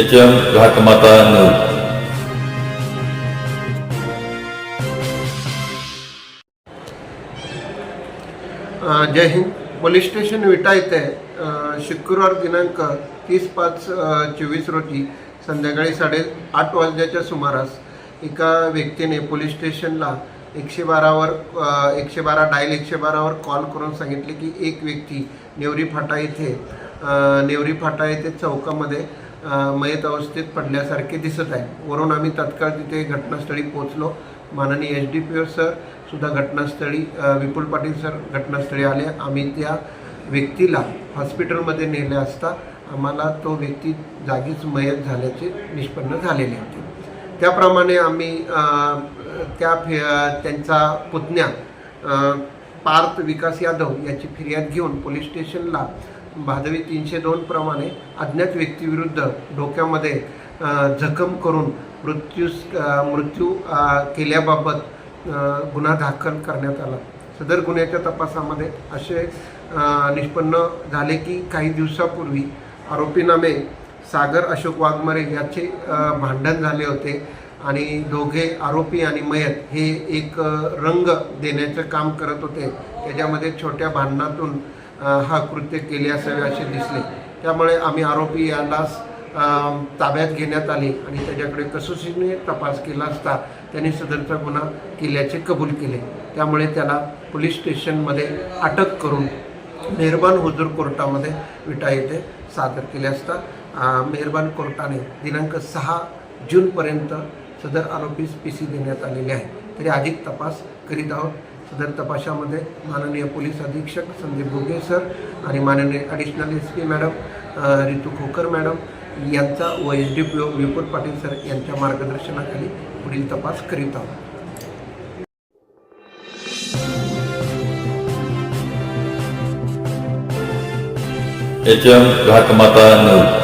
H M Ghatmata news जय हिंद. Police station Vita येथे शुक्रवार दिनांक तीस पाच चोवीस रोजी संध्याकाळी साडे आठ वाजल्याच्या सुमारास एका व्यक्तीने पोलीस स्टेशनला एकशे बारावर एकशे बारा डायल एकशे बारावर कॉल करून सांगितले की एक व्यक्ती नेवरी फाटा येथे नेवरी फाटा येथे चौकामध्ये मयत अवस्थेत पडल्यासारखे दिसत आहे. वरून आम्ही तत्काळ तिथे घटनास्थळी पोहोचलो. माननीय H D P O sir सुद्धा घटनास्थळी विपुल पाटील सर घटनास्थळी आले. आम्ही त्या व्यक्तीला हॉस्पिटलमध्ये नेले असता आम्हाला तो व्यक्ती जागीच मयत झाल्याचे निष्पन्न झालेले होते. त्याप्रमाणे आम्ही त्या फि त्यांचा पुतण्या पार्थ विकास यादव याची फिर्याद घेऊन पोलीस स्टेशनला भादवी तीनशे दोन प्रमाणे अज्ञात व्यक्तीविरुद्ध डोक्यामध्ये जखम करून मृत्यूस मृत्यू केल्याबाबत गुन्हा दाखल करण्यात आला. सदर गुन्ह्याच्या तपासामध्ये असे निष्पन्न झाले की काही दिवसापूर्वी आरोपीनामे सागर अशोक वाघमारे याचे भांडण झाले होते आणि दोघे आरोपी आणि मयत हे एक रंग देण्याचं काम करत होते. त्याच्यामध्ये छोट्या भांडणातून हा कृत्य केले असावे असे दिसले. त्यामुळे आम्ही आरोपी यालाच ताब्यात घेण्यात आले आणि त्याच्याकडे कसोशीने तपास केला असता त्यांनी सदरचा गुन्हा केल्याचे कबूल केले. त्यामुळे त्याला पोलीस स्टेशनमध्ये अटक करून मेहरबान हुजूर कोर्टामध्ये विटा येथे सादर केले असता मेहरबान कोर्टाने दिनांक सहा जूनपर्यंत सदर आरोपीस पी सी देण्यात आलेले आहे. तरी अधिक तपास करीत आहोत. सदर तपासामध्ये माननीय पोलीस अधीक्षक संदीप भुगे सर आणि माननीय additional S P madam Ritu Khokar madam यांचा व S D P O Vipul Patil sir यांच्या मार्गदर्शनाखाली पुढील तपास करीत आहोत. H M Ghatmata news